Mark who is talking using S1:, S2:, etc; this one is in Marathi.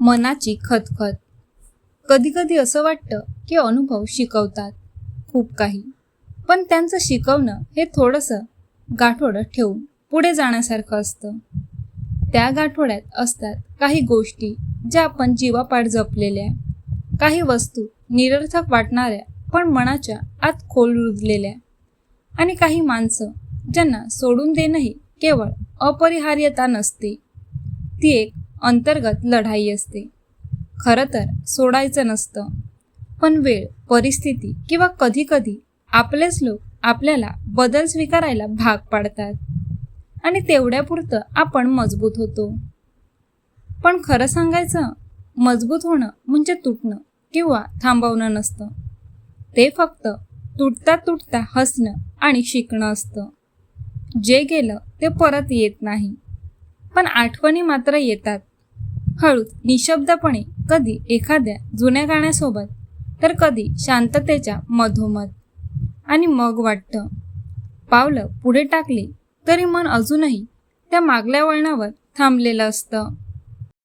S1: मनाची खतखत. कधीकधी असं वाटतं की अनुभव शिकवतात खूप काही. पण त्यांचं शिकवणं हे थोडंसं गाठोडं ठेवून पुढे जाण्यासारखं असतं. त्या गाठोड्यात असतात काही गोष्टी ज्या आपण जीवापाड जपलेल्या काही वस्तू निरर्थक वाटणाऱ्या पण मनाच्या आत खोल रुजलेल्या आणि काही माणसं ज्यांना सोडून देणंही केवळ अपरिहार्यता नसते. ती एक अंतर्गत लढाई असते. खरं तर सोडायचं नसतं. पण वेळ परिस्थिती किंवा कधीकधी आपलेच लोक आपल्याला बदल स्वीकारायला भाग पाडतात. आणि तेवढ्यापुरतं आपण मजबूत होतो. पण खरं सांगायचं मजबूत होणं म्हणजे तुटणं किंवा थांबवणं नसतं. ते फक्त तुटता तुटता हसणं आणि शिकणं असतं. जे गेलं ते परत येत नाही. पण आठवणी मात्र येतात. हळूच निशब्दपणे कधी एखाद्या जुन्या गाण्यासोबत तर कधी शांततेच्या मधोमध. आणि मग वाटतं पावलं पुढे टाकली तरी मन अजूनही त्या मागल्या वळणावर थांबलेलं असतं.